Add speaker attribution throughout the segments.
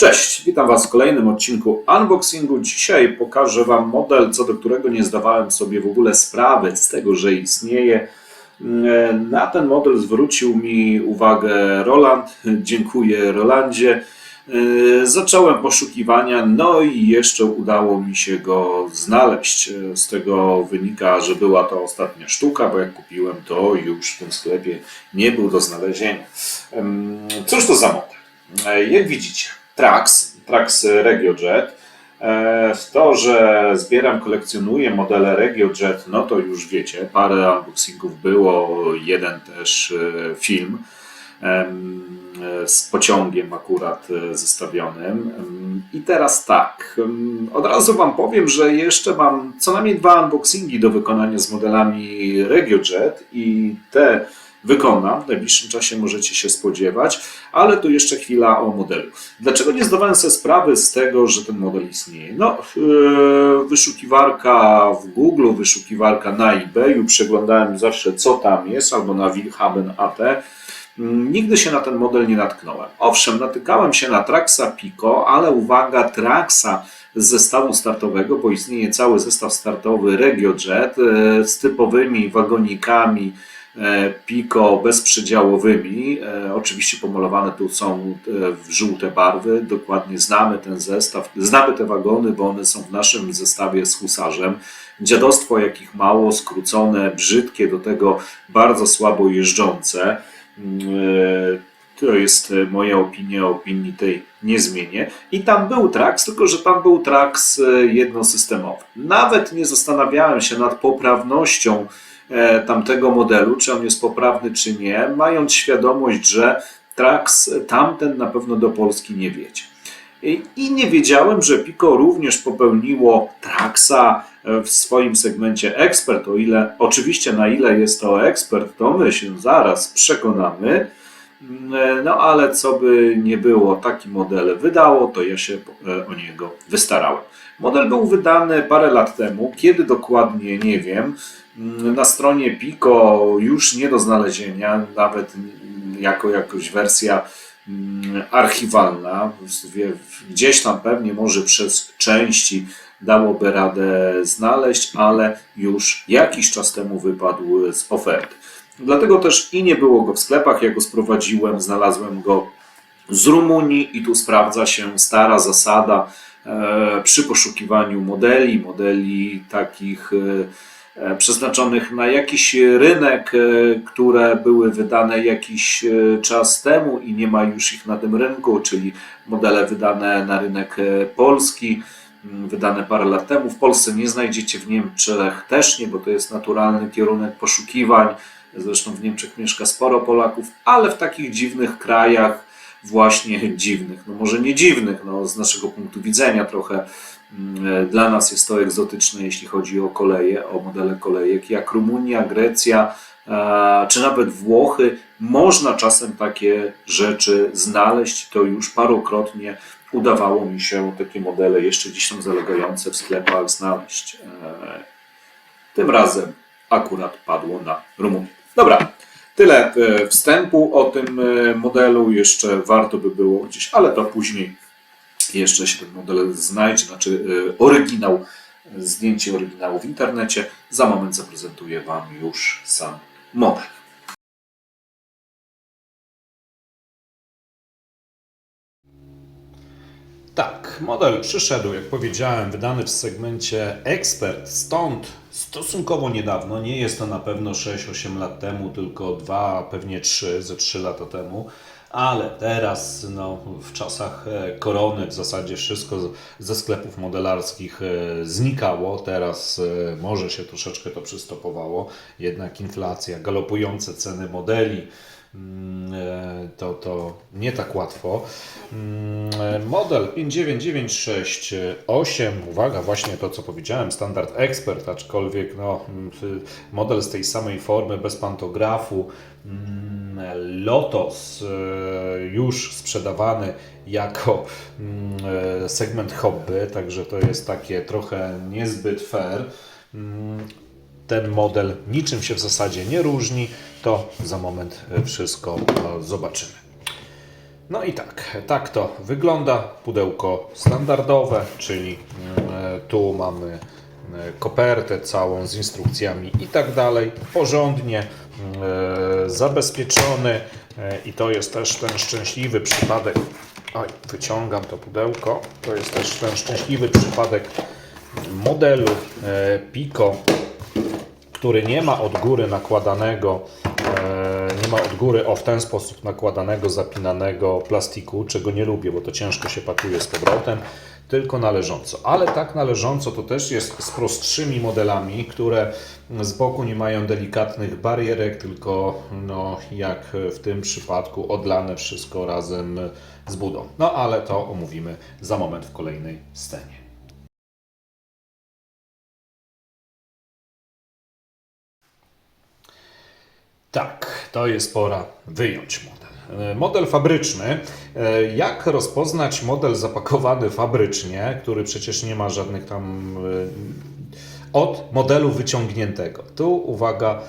Speaker 1: Cześć, witam Was w kolejnym odcinku unboxingu. Dzisiaj pokażę Wam model, co do którego nie zdawałem sobie w ogóle sprawy z tego, że istnieje. Na ten model zwrócił mi uwagę Roland. Dziękuję Rolandzie. Zacząłem poszukiwania, no i jeszcze udało mi się go znaleźć. Z tego wynika, że była to ostatnia sztuka, bo jak kupiłem, to już w tym sklepie nie był do znalezienia. Cóż to za model? Jak widzicie, Trax, Trax RegioJet. E, To, że zbieram, kolekcjonuję modele RegioJet, no to już wiecie, parę unboxingów było, jeden też e, film z pociągiem akurat e, zestawionym. I teraz tak, od razu Wam powiem, że jeszcze mam co najmniej dwa unboxingi do wykonania z modelami RegioJet i te wykonam. W najbliższym czasie możecie się spodziewać, ale tu jeszcze chwila o modelu. Dlaczego nie zdawałem sobie sprawy z tego, że ten model istnieje? No, yy, wyszukiwarka w Google, wyszukiwarka na eBayu, przeglądałem zawsze co tam jest, albo na Wilhaben AT. Mm, Nigdy się na ten model nie natknąłem. Owszem, natykałem się na Traxa Pico, ale uwaga, Traxa z zestawu startowego, bo istnieje cały zestaw startowy RegioJet e, z typowymi wagonikami e, Pico bezprzedziałowymi. E, Oczywiście pomalowane tu są e, w żółte barwy. Dokładnie znamy ten zestaw, znamy te wagony, bo one są w naszym zestawie z husarzem. Dziadostwo jakich mało, skrócone, brzydkie, do tego bardzo słabo jeżdżące. E, To jest e, moja opinia, opinii tej nie zmienię. I tam był Trax, tylko że tam był Trax e, jednosystemowy. Nawet nie zastanawiałem się nad poprawnością e, tamtego modelu, czy on jest poprawny, czy nie, mając świadomość, że Trax tamten na pewno do Polski nie wiedzie. I nie wiedziałem, że Pico również popełniło Traxa e, w swoim segmencie ekspert, o ile oczywiście na ile jest to ekspert, to my się zaraz przekonamy. Mm, No ale co by nie było, taki model wydało, to ja się e, o niego wystarałem. Model był wydany parę lat temu, kiedy dokładnie nie wiem. Mm, Na stronie Pico już nie do znalezienia, nawet mm, jako jakoś wersja mm, archiwalna. Gdzieś tam pewnie może przez części dałoby radę znaleźć, ale już jakiś czas temu wypadł z oferty. Dlatego też i nie było go w sklepach. Ja go sprowadziłem, znalazłem go z Rumunii i tu sprawdza się stara zasada e, przy poszukiwaniu modeli, modeli takich e, przeznaczonych na jakiś rynek, e, które były wydane jakiś e, czas temu i nie ma już ich na tym rynku, czyli modele wydane na rynek e, polski, wydane parę lat temu. W Polsce nie znajdziecie, w Niemczech też nie, bo to jest naturalny kierunek poszukiwań. Zresztą w Niemczech mieszka sporo Polaków, ale w takich dziwnych krajach, właśnie dziwnych, no może nie dziwnych, no z naszego punktu widzenia trochę dla nas jest to egzotyczne, jeśli chodzi o koleje, o modele kolejek, jak Rumunia, Grecja, e, czy nawet Włochy, można czasem takie rzeczy znaleźć. To już parokrotnie udawało mi się takie modele jeszcze gdzieś tam zalegające w sklepach znaleźć. E, Tym razem akurat padło na Rumunię. Dobra, tyle e, wstępu o tym e, modelu. Jeszcze warto by było gdzieś, ale to później jeszcze się ten model znajdzie, znaczy e, oryginał, zdjęcie oryginału w internecie. Za moment zaprezentuję Wam już sam model. Tak, model przyszedł, jak powiedziałem, wydany w segmencie Expert, stąd stosunkowo niedawno, nie jest to na pewno 6-8 lat temu, tylko 2, pewnie 3, ze 3 lata temu, ale teraz, no, w czasach e, korony w zasadzie wszystko ze sklepów modelarskich e, znikało, teraz e, może się troszeczkę to przystopowało, jednak inflacja, galopujące ceny modeli, to, to nie tak łatwo. Mm, e, Model 59968, uwaga, właśnie to co powiedziałem, standard ekspert, aczkolwiek no, mm, model z tej samej formy, bez pantografu. Mm, Lotos e, już sprzedawany jako mm, e, segment hobby, także to jest takie trochę niezbyt fair. Ten model niczym się w zasadzie nie różni, to za moment e, wszystko e, zobaczymy. No i tak, tak to wygląda. Pudełko standardowe, czyli mm, tu mamy kopertę całą z instrukcjami i tak dalej. Porządnie mm, zabezpieczony e, i to jest też ten szczęśliwy przypadek. Oj, wyciągam to pudełko. To jest też ten szczęśliwy przypadek modelu e, Pico który nie ma od góry nakładanego, e, nie ma od góry o w ten sposób nakładanego, zapinanego plastiku, czego nie lubię, bo to ciężko się pakuje z powrotem, tylko należąco. Ale tak należąco to też jest z prostszymi modelami, które z boku nie mają delikatnych barierek, tylko no, jak w tym przypadku odlane wszystko razem z budą. No ale to omówimy za moment w kolejnej scenie. Tak, to jest pora wyjąć model. E, Model fabryczny. E, Jak rozpoznać model zapakowany fabrycznie, który przecież nie ma żadnych tam e, od modelu wyciągniętego? Tu uwaga,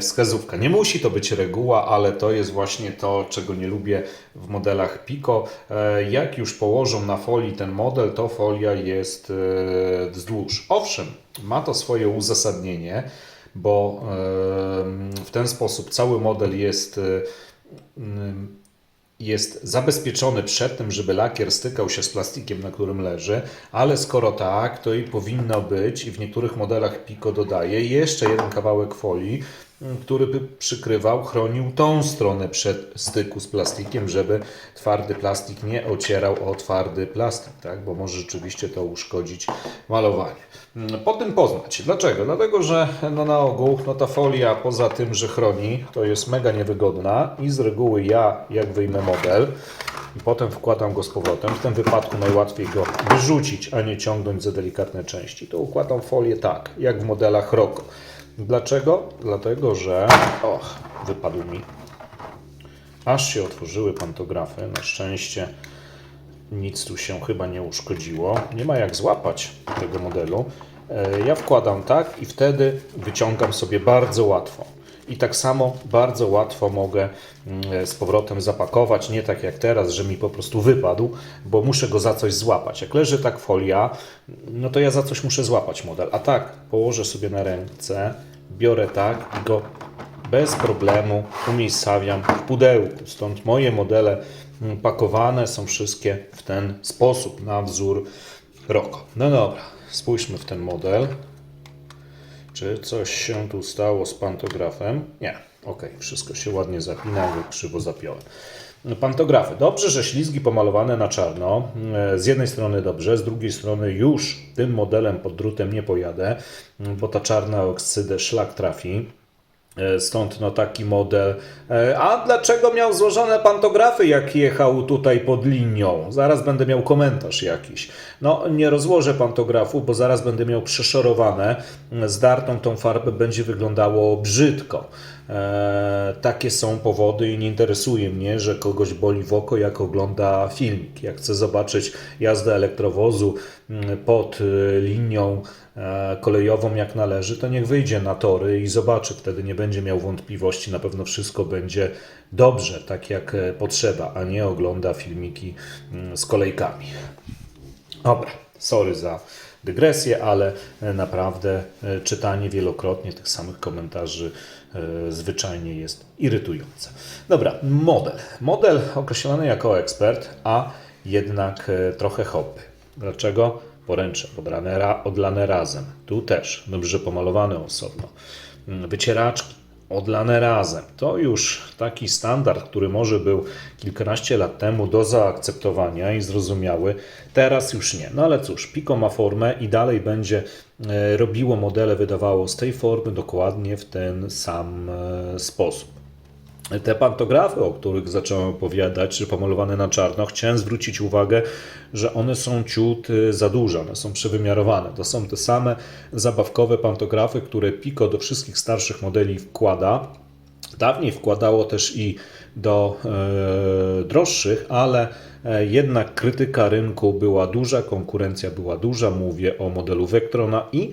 Speaker 1: wskazówka. Nie musi to być reguła, ale to jest właśnie to, czego nie lubię w modelach Pico. Jak już położą na folii ten model, to folia jest wzdłuż. Owszem, ma to swoje uzasadnienie bo w ten sposób cały model jest, jest zabezpieczony przed tym, żeby lakier stykał się z plastikiem, na którym leży, ale skoro tak, to i powinno być, i w niektórych modelach Pico dodaje jeszcze jeden kawałek folii, który by przykrywał, chronił tą stronę przed styku z plastikiem, żeby twardy plastik nie ocierał o twardy plastik, tak? bo może rzeczywiście to uszkodzić malowanie. Mm, Po tym poznać. Dlaczego? Dlatego, że no na ogół no ta folia poza tym, że chroni, to jest mega niewygodna i z reguły ja, jak wyjmę model i potem wkładam go z powrotem, w tym wypadku najłatwiej go wyrzucić, a nie ciągnąć za delikatne części, to układam folię tak, jak w modelach Rocco. Dlaczego? Dlatego, że... Och, wypadł mi. Aż się otworzyły pantografy. Na szczęście nic tu się chyba nie uszkodziło. Nie ma jak złapać tego modelu. E, Ja wkładam tak i wtedy wyciągam sobie bardzo łatwo. I tak samo bardzo łatwo mogę mm, z powrotem zapakować, nie tak jak teraz, że mi po prostu wypadł, bo muszę go za coś złapać. Jak leży tak folia, no to ja za coś muszę złapać model. A tak, położę sobie na ręce, biorę tak i go bez problemu umiejscawiam w pudełku. Stąd moje modele mm, pakowane są wszystkie w ten sposób, na wzór Roko. No dobra, spójrzmy w ten model. Czy coś się tu stało z pantografem? Nie. Ok, wszystko się ładnie zapina, krzywo zapiąłem. Pantografy. Dobrze, że ślizgi pomalowane na czarno. E, Z jednej strony dobrze, z drugiej strony już tym modelem pod drutem nie pojadę, bo ta czarna oksydę szlak trafi. E, Stąd no taki model. E, A dlaczego miał złożone pantografy, jak jechał tutaj pod linią? Zaraz będę miał komentarz jakiś. No nie rozłożę pantografu, bo zaraz będę miał przeszorowane. Zdartą tą farbę będzie wyglądało brzydko. E, takie są powody i nie interesuje mnie, że kogoś boli w oko, jak ogląda filmik. Jak chce zobaczyć jazdę elektrowozu mm, pod linią kolejową jak należy, to niech wyjdzie na tory i zobaczy. Wtedy nie będzie miał wątpliwości. Na pewno wszystko będzie dobrze, tak jak e, potrzeba, a nie ogląda filmiki mm, z kolejkami. Dobra, sorry za dygresję, ale e, naprawdę e, czytanie wielokrotnie tych samych komentarzy e, zwyczajnie jest irytujące. Dobra, model. Model określony jako ekspert, a jednak e, trochę hobby. Dlaczego? Poręcze ra, odlane razem. Tu też dobrze pomalowane osobno. Mm, Wycieraczki odlane razem. To już taki standard, który może był kilkanaście lat temu do zaakceptowania i zrozumiały, teraz już nie. No ale cóż, Pico ma formę i dalej będzie e, robiło modele, wydawało z tej formy dokładnie w ten sam e, sposób. Te pantografy, o których zacząłem opowiadać, czy pomalowane na czarno, chciałem zwrócić uwagę, że one są ciut y, za duże, one są przewymiarowane. To są te same zabawkowe pantografy, które Pico do wszystkich starszych modeli wkłada.
Speaker 2: Dawniej wkładało też i do e, droższych, ale e, jednak krytyka rynku była duża, konkurencja była duża. Mówię o modelu Vectrona i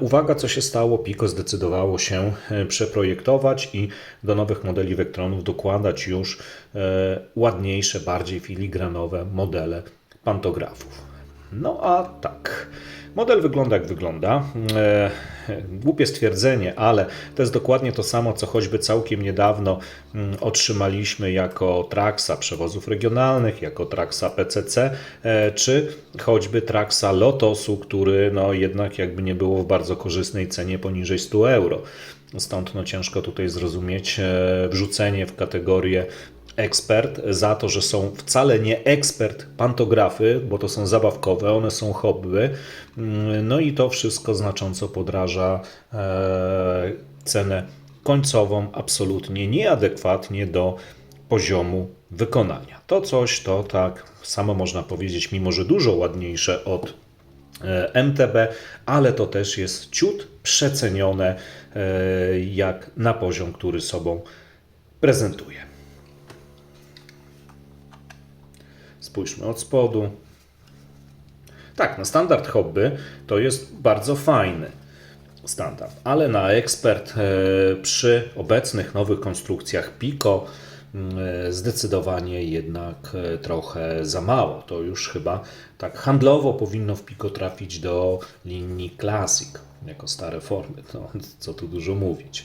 Speaker 2: uwaga, co się stało, Pico zdecydowało się e, przeprojektować i do nowych modeli Vectronów dokładać już e, ładniejsze, bardziej filigranowe modele pantografów. No a tak. Model wygląda jak wygląda. E, głupie stwierdzenie, ale to jest dokładnie to samo, co choćby całkiem niedawno mm, otrzymaliśmy jako Traxa przewozów regionalnych, jako Traxa PCC, e, czy choćby Traxa Lotosu, który no jednak jakby nie było w bardzo korzystnej cenie poniżej 100 euro. Stąd no ciężko tutaj zrozumieć e, wrzucenie w kategorię ekspert za to, że są wcale nie ekspert pantografy, bo to są zabawkowe, one są hobby. Mm, No i to wszystko znacząco podraża e, cenę końcową absolutnie nieadekwatnie do poziomu wykonania. To coś, to tak samo można powiedzieć, mimo że dużo ładniejsze od e, MTB, ale to też jest ciut przecenione e, jak na poziom, który sobą prezentuje. Spójrzmy od spodu. Tak, na standard hobby to jest bardzo fajny standard, ale na ekspert e, przy obecnych nowych konstrukcjach Pico mm, e, zdecydowanie jednak e, trochę za mało. To już chyba tak handlowo powinno w Pico trafić do linii Classic jako stare formy. No, co tu dużo mówić.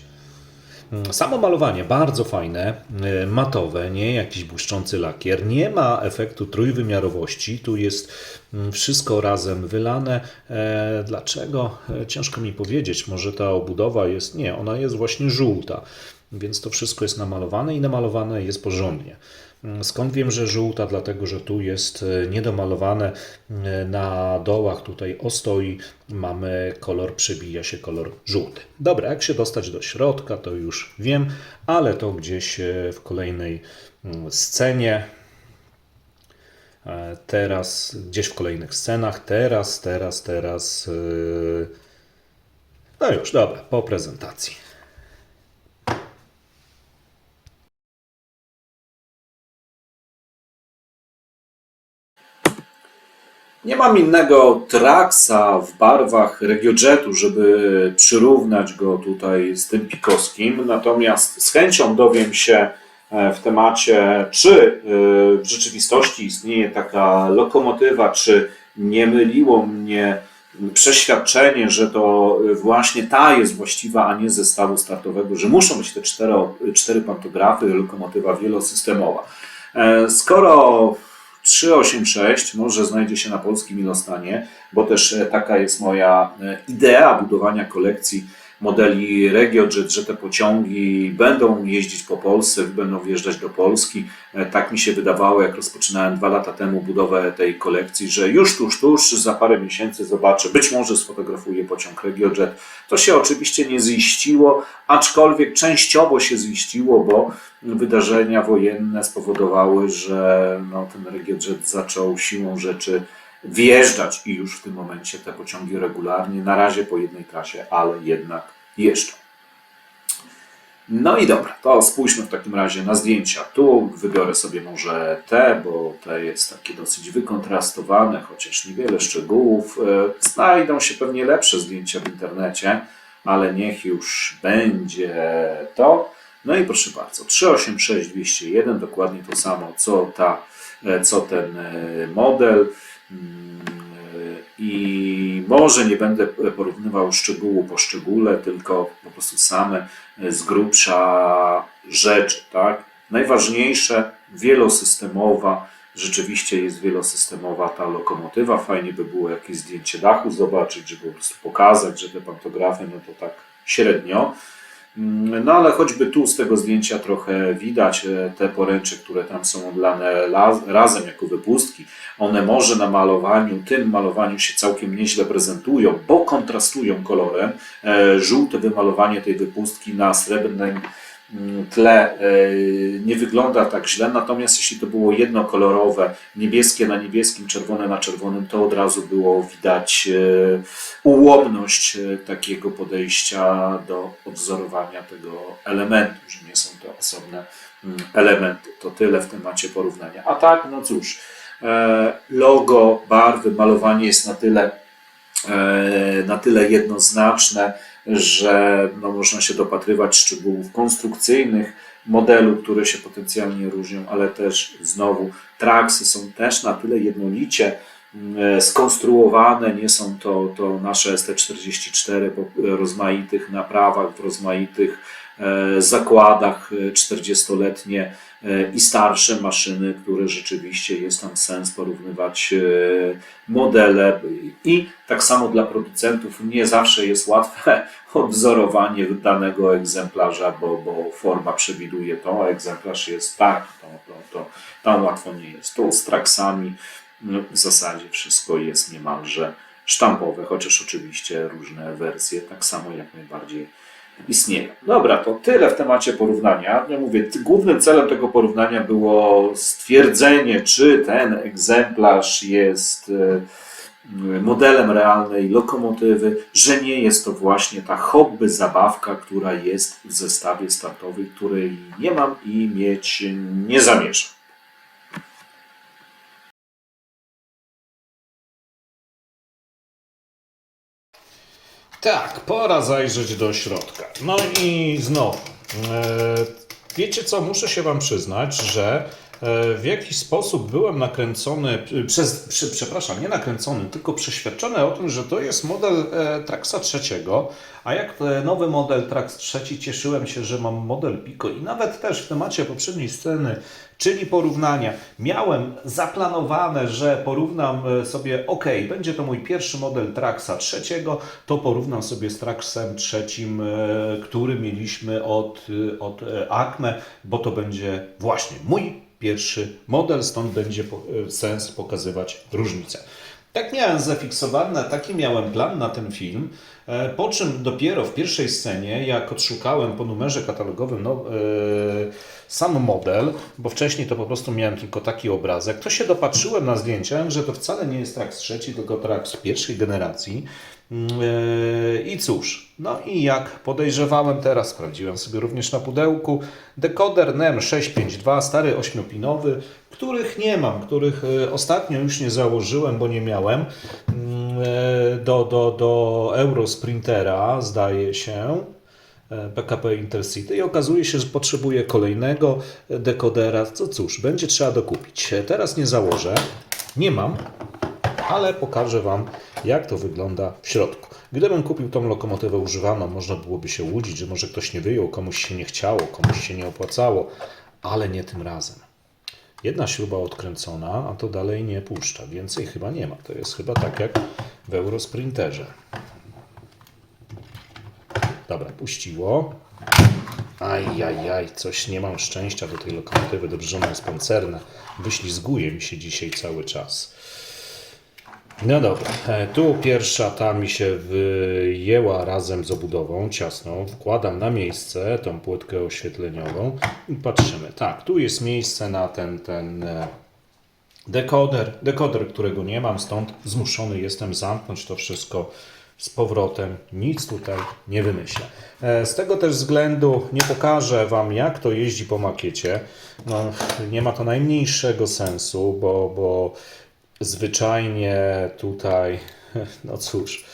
Speaker 2: Samo malowanie bardzo fajne, y, matowe, nie jakiś błyszczący lakier, nie ma efektu trójwymiarowości, tu jest mm, wszystko razem wylane. E, Dlaczego? E, Ciężko mi powiedzieć, może ta obudowa jest, nie, ona jest właśnie żółta, więc to wszystko jest namalowane i namalowane jest porządnie. Mm, Skąd wiem, że żółta? Dlatego, że tu jest e, niedomalowane e, na dołach, tutaj ostoi mamy kolor, przebija się kolor żółty. Dobra, jak się dostać do środka, to już wiem, ale to gdzieś e, w kolejnej mm, scenie. Teraz, gdzieś w kolejnych scenach, teraz, teraz, teraz. No już, dobra, po prezentacji.
Speaker 1: Nie mam innego Traxa w barwach Regiojetu, żeby przyrównać go tutaj z tym pikowskim, natomiast z chęcią dowiem się e, w temacie, czy e, w rzeczywistości istnieje taka lokomotywa, czy nie myliło mnie przeświadczenie, że to właśnie ta jest właściwa, a nie zestawu startowego, że muszą być te cztery, cztery pantografy, lokomotywa wielosystemowa. E, Skoro 386 może znajdzie się na polskim ilostanie, bo też e, taka jest moja e, idea budowania kolekcji modeli RegioJet, że te pociągi będą jeździć po Polsce, będą wjeżdżać do Polski. E, Tak mi się wydawało, jak rozpoczynałem dwa lata temu budowę tej kolekcji, że już tuż, tuż, za parę miesięcy zobaczę, być może sfotografuję pociąg RegioJet. To się oczywiście nie ziściło, aczkolwiek częściowo się ziściło, bo wydarzenia wojenne spowodowały, że no, ten RegioJet zaczął siłą rzeczy wjeżdżać i już w tym momencie te pociągi regularnie, na razie po jednej trasie, ale jednak jeżdżą. No i dobra, to spójrzmy w takim razie na zdjęcia. Tu wybiorę sobie może te, bo te jest takie dosyć wykontrastowane, chociaż niewiele szczegółów. E, Znajdą się pewnie lepsze zdjęcia w internecie, ale niech już będzie to. No i proszę bardzo, 386-201, dokładnie to samo, co, ta, e, co ten e, model. Mm, I może nie będę porównywał szczegółu po szczególe, tylko po prostu same z grubsza rzeczy. Tak? Najważniejsze, wielosystemowa, rzeczywiście jest wielosystemowa ta lokomotywa. Fajnie by było jakieś zdjęcie dachu zobaczyć, żeby po prostu pokazać, że te pantografy, no to tak średnio. Mm, No ale choćby tu z tego zdjęcia trochę widać e, te poręcze, które tam są odlane la- razem jako wypustki. One może na malowaniu, tym malowaniu się całkiem nieźle prezentują, bo kontrastują kolorem. E, Żółte wymalowanie tej wypustki na srebrnym tle e, nie wygląda tak źle, natomiast jeśli to było jednokolorowe, niebieskie na niebieskim, czerwone na czerwonym, to od razu było widać e, ułomność e, takiego podejścia do odwzorowania tego elementu, że nie są to osobne mm, elementy. To tyle w temacie porównania. A tak, no cóż, logo, barwy, malowanie jest na tyle na tyle jednoznaczne, że no, można się dopatrywać szczegółów konstrukcyjnych modelu, które się potencjalnie różnią, ale też znowu traksy są też na tyle jednolicie mm, skonstruowane, nie są to, to nasze ST44 po rozmaitych naprawach, w rozmaitych e, zakładach e, 40-letnie e, i starsze maszyny, które rzeczywiście jest tam sens porównywać e, modele i tak samo dla producentów nie zawsze jest łatwe odwzorowanie danego egzemplarza, bo, bo forma przewiduje to, a egzemplarz jest tak, to, to, to tam łatwo nie jest. To z traksami no, w zasadzie wszystko jest niemalże sztampowe, chociaż oczywiście różne wersje tak samo jak najbardziej istnieją. Dobra, to tyle w temacie porównania. Ja mówię, głównym celem tego porównania było stwierdzenie, czy ten egzemplarz jest e, modelem realnej lokomotywy, że nie jest to właśnie ta hobby zabawka, która jest w zestawie startowej, której nie mam i mieć nie zamierzam.
Speaker 2: Tak, pora zajrzeć do środka. No i znowu, e, wiecie co, muszę się Wam przyznać, że w jakiś sposób byłem nakręcony, e, przez, przy, przepraszam, nie nakręcony, tylko przeświadczony o tym, że to jest model e, Traxa trzeciego, a jak e, nowy model Trax trzeci cieszyłem się, że mam model Pico i nawet też w temacie poprzedniej sceny, czyli porównania, miałem zaplanowane, że porównam e, sobie, ok, będzie to mój pierwszy model Traxa trzeciego, to porównam sobie z Traxem trzecim, e, który mieliśmy od, e, od e, Acme, bo to będzie właśnie mój pierwszy model, stąd będzie e, sens pokazywać różnicę. Tak miałem zafiksowane, taki miałem plan na ten film, e, po czym dopiero w pierwszej scenie, jak odszukałem po numerze katalogowym no, e, sam model, bo wcześniej to po prostu miałem tylko taki obrazek, to się dopatrzyłem na zdjęciach, że to wcale nie jest Trax trzeci, tylko Trax pierwszej generacji. Mm, e, I cóż, no i jak podejrzewałem teraz, sprawdziłem sobie również na pudełku, dekoder NEM 652, stary 8-pinowy, których nie mam, których e, ostatnio już nie założyłem, bo nie miałem, mm, e, do, do, do Eurosprintera, zdaje się, PKP Intercity i okazuje się, że potrzebuję kolejnego dekodera. Co cóż, będzie trzeba dokupić. Teraz nie założę, nie mam, ale pokażę Wam, jak to wygląda w środku. Gdybym kupił tą lokomotywę używaną, można byłoby się łudzić, że może ktoś nie wyjął, komuś się nie chciało, komuś się nie opłacało, ale nie tym razem. Jedna śruba odkręcona, a to dalej nie puszcza. Więcej chyba nie ma. To jest chyba tak jak w Eurosprinterze. Dobra, puściło. Ajajaj, coś nie mam szczęścia do tej lokomotywy. Dobrze, że ona jest pancerna. Wyślizguje mi się dzisiaj cały czas. No dobra, e, tu pierwsza ta mi się wyjęła razem z obudową ciasną. Wkładam na miejsce tą płytkę oświetleniową i patrzymy. Tak, tu jest miejsce na ten, ten e, dekoder, dekoder, którego nie mam, stąd zmuszony jestem zamknąć to wszystko z powrotem. Nic tutaj nie wymyślę. E, Z tego też względu nie pokażę Wam, jak to jeździ po makiecie. No, nie ma to najmniejszego sensu, bo, bo zwyczajnie tutaj, no cóż,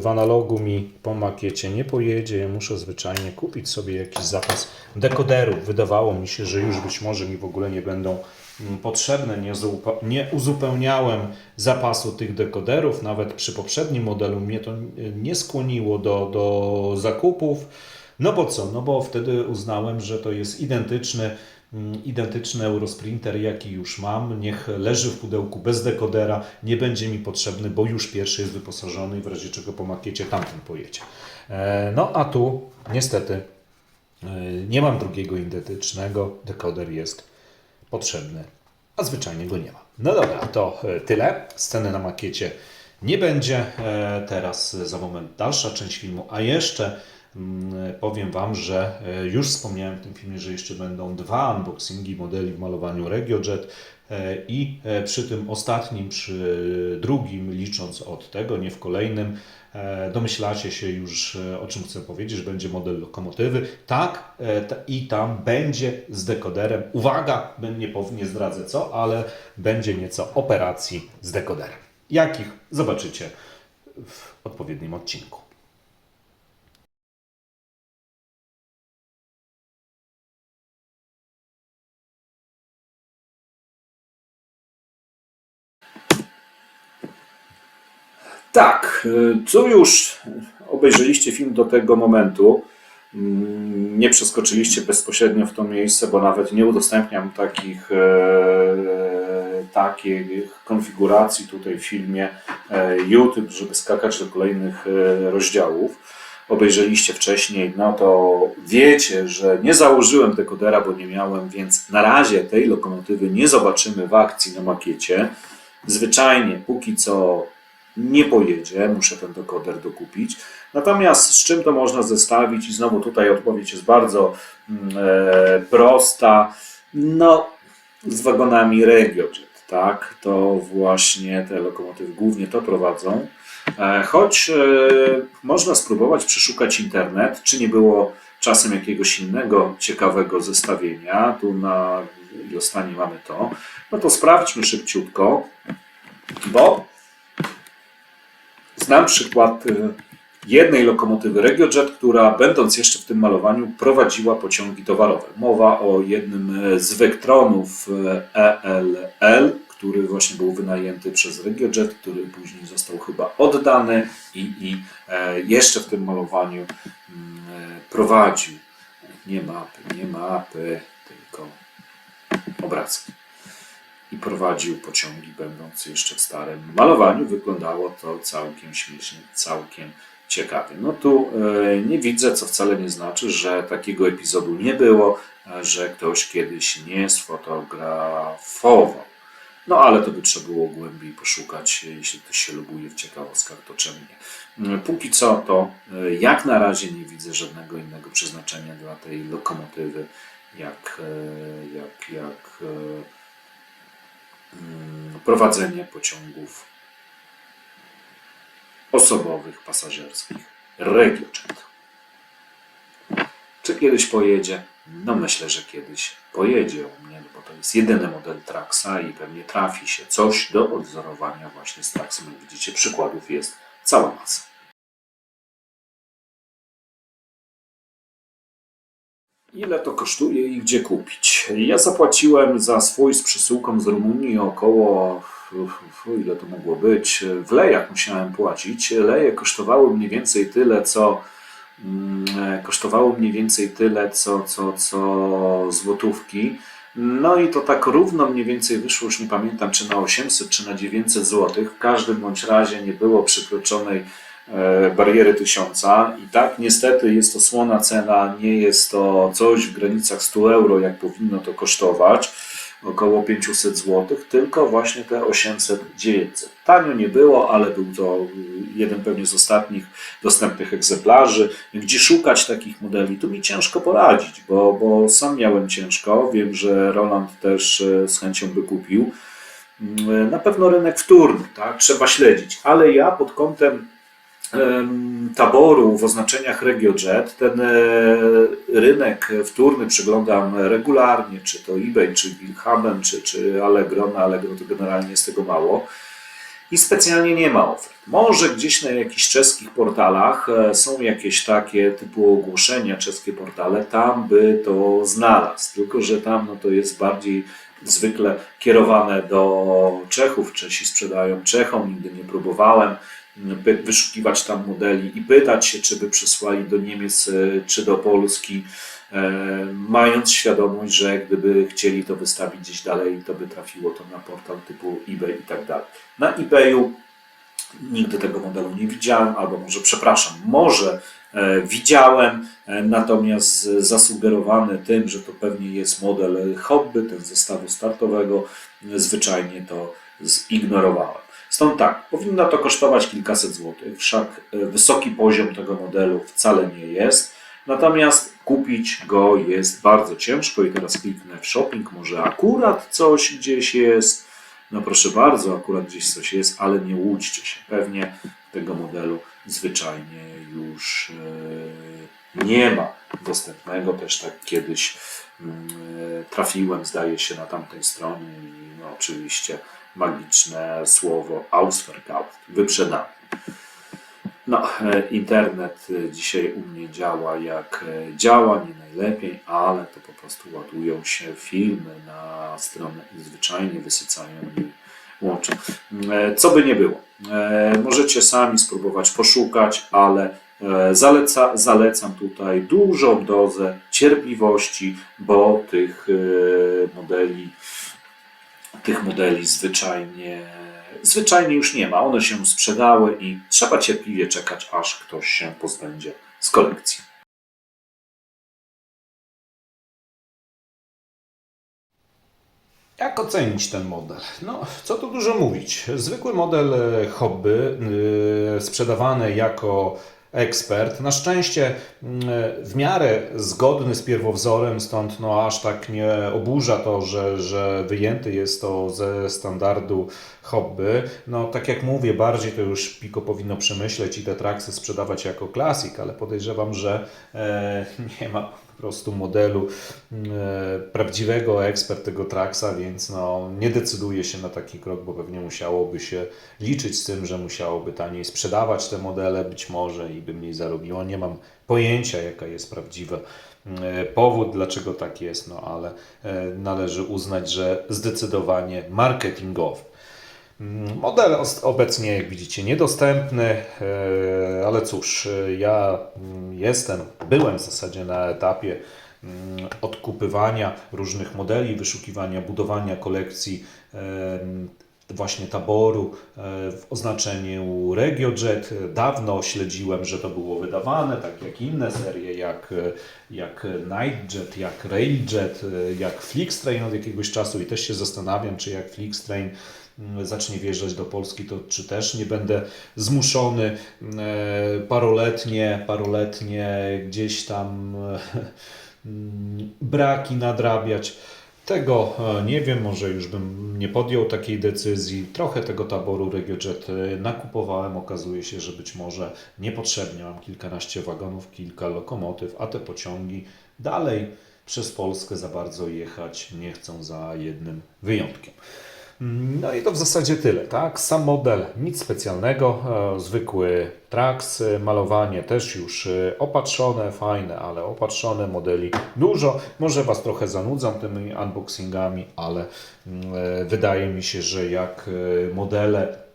Speaker 2: w analogu mi po makiecie nie pojedzie. Ja muszę zwyczajnie kupić sobie jakiś zapas dekoderów. Wydawało mi się, że już być może mi w ogóle nie będą mm, potrzebne. Nie, nie uzupełniałem zapasu tych dekoderów. Nawet przy poprzednim modelu mnie to nie skłoniło do, do zakupów. No bo co? No bo wtedy uznałem, że to jest identyczny, identyczny Eurosprinter, jaki już mam. Niech leży w pudełku bez dekodera, nie będzie mi potrzebny, bo już pierwszy jest wyposażony i w razie czego po makiecie tamten pojedzie. E, No a tu niestety e, nie mam drugiego identycznego, dekoder jest potrzebny, a zwyczajnie go nie ma. No dobra, to e, tyle. Sceny na makiecie nie będzie. Teraz za moment dalsza część filmu, a jeszcze Mm, Powiem Wam, że e, już wspomniałem w tym filmie, że jeszcze będą dwa unboxingi modeli w malowaniu RegioJet e, i e, przy tym ostatnim, przy drugim, licząc od tego, nie w kolejnym, e, domyślacie się już e, o czym chcę powiedzieć, że będzie model lokomotywy. Tak, e, ta- i tam będzie z dekoderem. Uwaga, nie, nie zdradzę co, ale będzie nieco operacji z dekoderem. Jakich zobaczycie w odpowiednim odcinku.
Speaker 1: Tak, y, co już obejrzeliście film do tego momentu, mm, nie przeskoczyliście bezpośrednio w to miejsce, bo nawet nie udostępniam takich, e, takich konfiguracji tutaj w filmie e, YouTube, żeby skakać do kolejnych e, rozdziałów. Obejrzeliście wcześniej, no to wiecie, że nie założyłem dekodera, bo nie miałem, więc na razie tej lokomotywy nie zobaczymy w akcji na makiecie. Zwyczajnie, póki co nie pojedzie, muszę ten dekoder dokupić. Natomiast z czym to można zestawić? I znowu tutaj odpowiedź jest bardzo mm, e, prosta. No, z wagonami RegioJet, tak? To właśnie te lokomotywy głównie to prowadzą. E, choć e, można spróbować przeszukać internet, czy nie było czasem jakiegoś innego ciekawego zestawienia. Tu na Jostanie mamy to. No to sprawdźmy szybciutko, bo Znam przykład y, jednej lokomotywy RegioJet, która będąc jeszcze w tym malowaniu prowadziła pociągi towarowe. Mowa o jednym e, z Vectronów e, ELL, który właśnie był wynajęty przez RegioJet, który później został chyba oddany i, i e, jeszcze w tym malowaniu mm, e, prowadził nie mapy, nie mapy, tylko obrazki i prowadził pociągi, będąc jeszcze w starym malowaniu. Wyglądało to całkiem śmiesznie, całkiem ciekawie. No tu e, nie widzę, co wcale nie znaczy, że takiego epizodu nie było, e, że ktoś kiedyś nie sfotografował. No ale to by trzeba było głębiej poszukać, e, jeśli ktoś się lubuje w ciekawostkach, to czemu nie. Póki co to jak na razie nie widzę żadnego innego przeznaczenia dla tej lokomotywy, jak, jak, jak prowadzenie pociągów osobowych, pasażerskich. RegioJet. Czy kiedyś pojedzie? No myślę, że kiedyś pojedzie u mnie, no bo to jest jedyny model Traxa i pewnie trafi się coś do odwzorowania właśnie z Traxem. Jak widzicie, przykładów jest cała masa. Ile to kosztuje i gdzie kupić? Ja zapłaciłem za swój z przesyłką z Rumunii około, ile to mogło być, w lejach musiałem płacić. Leje kosztowały mniej więcej tyle, co mm, kosztowało mniej więcej tyle, co, co, co złotówki. No i to tak równo mniej więcej wyszło, już nie pamiętam, czy na 800, czy na 900 złotych. W każdym bądź razie nie było przykroczonej e, bariery tysiąca. I tak niestety jest to słona cena, nie jest to coś w granicach 100 euro, jak powinno to kosztować, około 500 zł, tylko właśnie te 800-900. Tanio nie było, ale był to jeden pewnie z ostatnich dostępnych egzemplarzy. Gdzie szukać takich modeli? Tu mi ciężko poradzić, bo, bo sam miałem ciężko. Wiem, że Roland też e, z chęcią by kupił. Mm, Na pewno rynek wtórny, tak? trzeba śledzić, ale ja pod kątem em, taboru w oznaczeniach RegioJet ten e, rynek wtórny przeglądam regularnie, czy to eBay, czy Willhaben, czy, czy Allegro. Na Allegro to generalnie jest tego mało. I specjalnie nie ma ofert. Może gdzieś na jakichś czeskich portalach e, są jakieś takie typu ogłoszenia, czeskie portale, tam by to znalazł. Tylko, że tam no, to jest bardziej zwykle kierowane do Czechów. Czesi sprzedają Czechom, nigdy nie próbowałem wyszukiwać tam modeli i pytać się, czy by przysłali do Niemiec e, czy do Polski, e, mając świadomość, że gdyby chcieli to wystawić gdzieś dalej, to by trafiło to na portal typu eBay i tak dalej. Na eBayu nigdy tego modelu nie widziałem, albo może przepraszam, może e, widziałem, natomiast zasugerowany tym, że to pewnie jest model hobby, ten zestawu startowego, zwyczajnie to zignorowałem. Stąd tak, powinno to kosztować kilkaset złotych, wszak e, wysoki poziom tego modelu wcale nie jest. Natomiast kupić go jest bardzo ciężko i teraz kliknę w shopping, może akurat coś gdzieś jest. No proszę bardzo, akurat gdzieś coś jest, ale nie łudźcie się. Pewnie tego modelu zwyczajnie już e, nie ma dostępnego. Też tak kiedyś mm, e, trafiłem, zdaje się, na tamtej stronie i no, oczywiście magiczne słowo Ausverkauft, wyprzedany. No, e, internet e, dzisiaj u mnie działa jak e, działa, nie najlepiej, ale to po prostu ładują się filmy na stronę i zwyczajnie wysycają mi łącze. Co by nie było. Możecie sami spróbować poszukać, ale zaleca, zalecam tutaj dużą dozę cierpliwości, bo tych modeli tych modeli zwyczajnie, zwyczajnie już nie ma. One się sprzedały i trzeba cierpliwie czekać, aż ktoś się pozbędzie z kolekcji.
Speaker 2: Jak ocenić ten model? No, co tu dużo mówić. Zwykły model e, hobby, yy, sprzedawany jako ekspert. Na szczęście mm, w miarę zgodny z pierwowzorem, stąd no, aż tak nie oburza to, że, że wyjęty jest to ze standardu hobby. No, tak jak mówię, bardziej to już Pico powinno przemyśleć i te traksy sprzedawać jako klasik, ale podejrzewam, że e, nie ma prostu modelu e, prawdziwego ekspert tego traksa, więc no, nie decyduje się na taki krok, bo pewnie musiałoby się liczyć z tym, że musiałoby taniej sprzedawać te modele być może i by mniej zarobiło. Nie mam pojęcia, jaka jest prawdziwa e, powód, dlaczego tak jest, no ale e, należy uznać, że zdecydowanie marketingowy. Model obecnie, jak widzicie, niedostępny, e, ale cóż, e, ja mm, jestem, byłem w zasadzie na etapie mm, odkupywania różnych modeli, wyszukiwania, budowania kolekcji właśnie taboru e, w oznaczeniu RegioJet. Dawno śledziłem, że to było wydawane, tak jak inne serie, jak, jak Nightjet, jak Railjet, e, jak Flixtrain od jakiegoś czasu i też się zastanawiam, czy jak Flixtrain mm, zacznie wjeżdżać do Polski, to czy też nie będę zmuszony e, paroletnie, paroletnie gdzieś tam mm, braki nadrabiać. Tego e, nie wiem, może już bym nie podjął takiej decyzji. Trochę tego taboru RegioJet e, nakupowałem. Okazuje się, że być może niepotrzebnie mam kilkanaście wagonów, kilka lokomotyw, a te pociągi dalej przez Polskę za bardzo jechać nie chcą za jednym wyjątkiem. No i to w zasadzie tyle, tak? Sam model nic specjalnego, e, zwykły Trax, e, malowanie też już e, opatrzone, fajne, ale opatrzone modeli dużo. Może Was trochę zanudzam tymi unboxingami, ale mm, wydaje mi się, że jak modele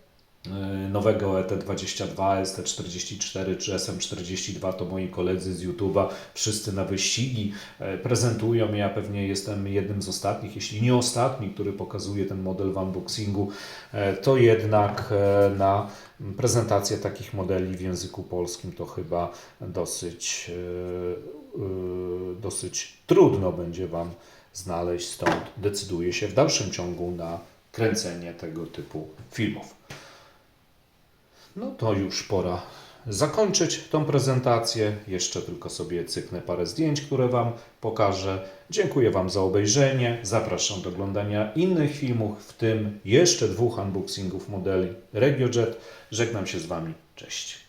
Speaker 2: nowego ET22, ST44 czy SM42 to moi koledzy z YouTube'a wszyscy na wyścigi e, prezentują. Ja pewnie jestem jednym z ostatnich, jeśli nie ostatni, który pokazuje ten model w unboxingu, e, to jednak e, na prezentację takich modeli w języku polskim to chyba dosyć, dosyć trudno będzie Wam znaleźć, stąd decyduję się w dalszym ciągu na kręcenie tego typu filmów. No to już pora zakończyć tą prezentację. Jeszcze tylko sobie cyknę parę zdjęć, które Wam pokażę. Dziękuję Wam za obejrzenie. Zapraszam do oglądania innych filmów, w tym jeszcze dwóch unboxingów modeli RegioJet. Żegnam się z Wami. Cześć.